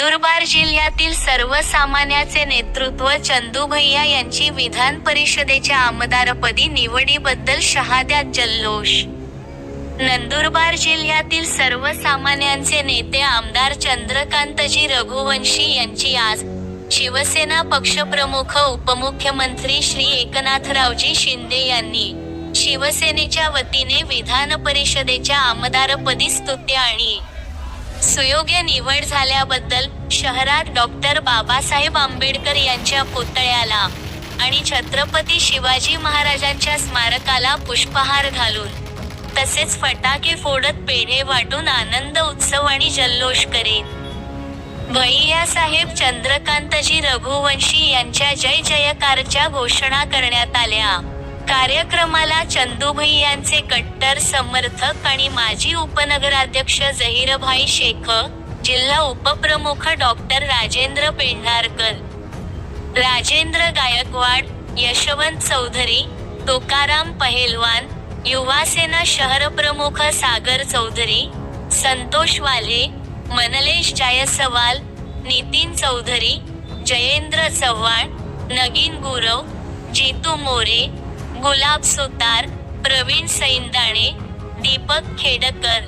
नंदुरबार जिल्ह्यातील सर्वसामान्याचे नेतृत्व चंदू भैया यांची विधान परिषदेच्या आमदारपदी निवडीबद्दल शहाद्यात जल्लोष. नंदुरबार जिल्ह्यातील सर्वसामान्यांचे नेते आमदार चंद्रकांतजी रघुवंशी यांची आज शिवसेना पक्षप्रमुख उपमुख्यमंत्री श्री एकनाथरावजी शिंदे यांनी शिवसेनेच्या वतीने विधान परिषदेच्या आमदारपदी स्तुत्य आणि सुयोग्य निवड झाल्याबद्दल शहरात डॉक्टर बाबासाहेब आंबेडकर यांच्या पुतळ्याला आणि छत्रपती शिवाजी महाराजांच्या स्मारकाला पुष्पहार घालून तसेच फटाके फोडत पेढे वाटून आनंद उत्सव आणि जल्लोष करीत भैयासाहेब चंद्रकांतजी रघुवंशी यांच्या जय जयकारच्या घोषणा करण्यात आल्या. कार्यक्रमाला चंदूभाई यांचे कट्टर समर्थक आणि माजी उपनगराध्यक्ष जहीरभाई शेख जिल्हा उपप्रमुख डॉक्टर राजेंद्र पेंढारकर राजेंद्र गायकवाड यशवंत चौधरी तुकाराम पहेलवान युवासेना शहर प्रमुख सागर चौधरी संतोष वाले मनलेश जायसवाल नितीन चौधरी जयेंद्र चव्हाण नगीन गुरव जीतू मोरे गुलाब सुतार प्रवीण सैंदाणे दीपक खेडकर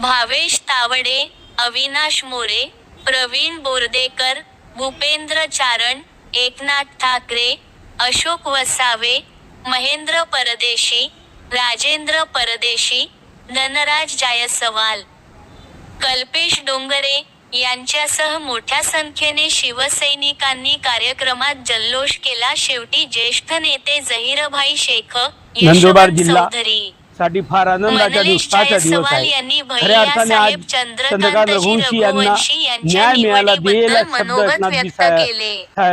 भावेश तावडे अविनाश मोरे प्रवीण बोर्देकर भूपेंद्र चारण एकनाथ ठाकरे अशोक वसावे महेंद्र परदेशी राजेंद्र परदेशी धनराज जायसवाल कल्पेश डोंगरे यांच्यासह मोठ्या संख्येने शिवसैनिकांनी कार्यक्रमात जल्लोष केला. शेवटी ज्येष्ठ नेते झहीरभाई शेख नंदुरबार यशवंत जिल्हा चौधरी साठी फार आनंदाच्या दिवसाचा दिवस आहे. खऱ्या अर्थाने आज चंद्रकांत रघुवंशी यांना न्याय मिळाला निवडीबद्दल शब्द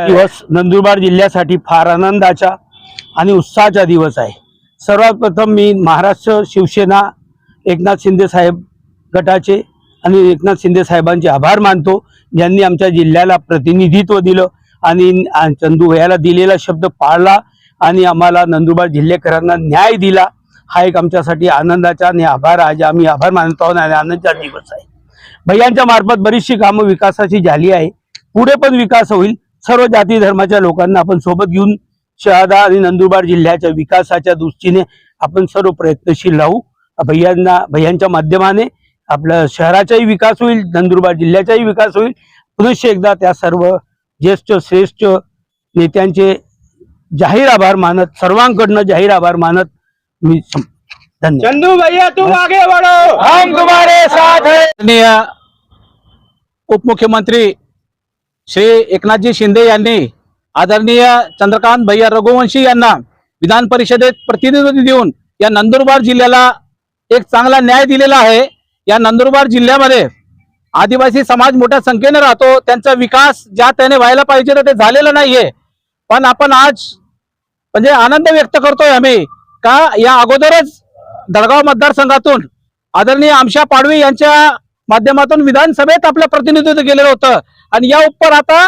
दिवस नंदुरबार जिल्ह्यासाठी फार आनंदाचा आणि उत्साहाचा दिवस आहे. सर्वात प्रथम मी महाराष्ट्र शिवसेना एकनाथ शिंदे साहेब गटाचे आणि एकनाथ शिंदे साहेबांचे आभार मानतो. ज्यांनी आमच्या जिल्ह्याला प्रतिनिधित्व दिलं आणि चंदू भैयाला दिलेला शब्द पाळला आणि आम्हाला नंदुरबार जिल्हेकरांना न्याय दिला. हा एक आमच्यासाठी आनंदाचा आणि आभार आज आम्ही आभार मानतो आहोत आणि आनंदाचा दिवस आहे. भैयांच्या मार्फत बरीचशी कामं विकासाची झाली आहे. पुढे पण विकास होईल. सर्व जाती धर्माच्या लोकांना आपण सोबत घेऊन शहादा आणि नंदुरबार जिल्ह्याच्या विकासाच्या दृष्टीने आपण सर्व प्रयत्नशील राहू. भैयांना भैयांच्या माध्यमाने आपल्या शहराचाही विकास होईल नंदुरबार जिल्ह्याचाही विकास होईल. पुनश्च एकदा त्या सर्व ज्येष्ठ श्रेष्ठ नेत्यांचे जाहीर आभार मानत सर्वांकडनं जाहीर आभार मानत मी चंदू भैया तुम आगे बढ़ो हम तुम्हारे साथ हैं। उपमुख्यमंत्री श्री एकनाथजी शिंदे यांनी आदरणीय चंद्रकांत भैया रघुवंशी यांना विधान परिषदेत प्रतिनिधी देऊन या नंदुरबार जिल्ह्याला एक चांगला न्याय दिलेला आहे. या नंदुरबार जिल्ह्यामध्ये आदिवासी समाज मोठ्या संख्येने राहतो. त्यांचा विकास ज्या त्याने व्हायला पाहिजे तर ते झालेलं नाहीये. पण आपण आज म्हणजे आनंद व्यक्त करतोय आम्ही. का या अगोदरच दळगाव मतदारसंघातून आदरणीय आमशा पाडवी यांच्या माध्यमातून विधानसभेत आपलं प्रतिनिधित्व केलेलं होतं. आणि या उपर आता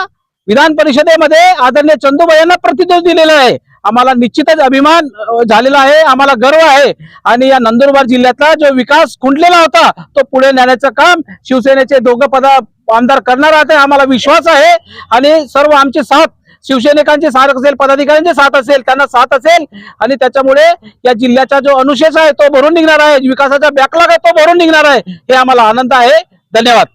विधान परिषदेमध्ये आदरणीय चंदूबाई यांना प्रतिनिधित्व दिलेलं आहे. आम्हाला निश्चितच अभिमान झालेला आहे आम्हाला गर्व आहे. आणि या नंदुरबार जिल्ह्यातला जो विकास खुंटलेला होता तो पुढे नेण्याचं काम शिवसेनेचे दोघं पदा आमदार करणार आहेत आम्हाला विश्वास आहे. आणि सर्व आमचे साथ शिवसैनिकांचे साथ असेल पदाधिकाऱ्यांचे साथ असेल त्यांना साथ असेल. आणि त्याच्यामुळे या जिल्ह्याचा जो अनुशेष आहे तो भरून निघणार आहे. विकासाचा बॅकलॉग आहे तो भरून निघणार आहे. हे आम्हाला आनंद आहे. धन्यवाद.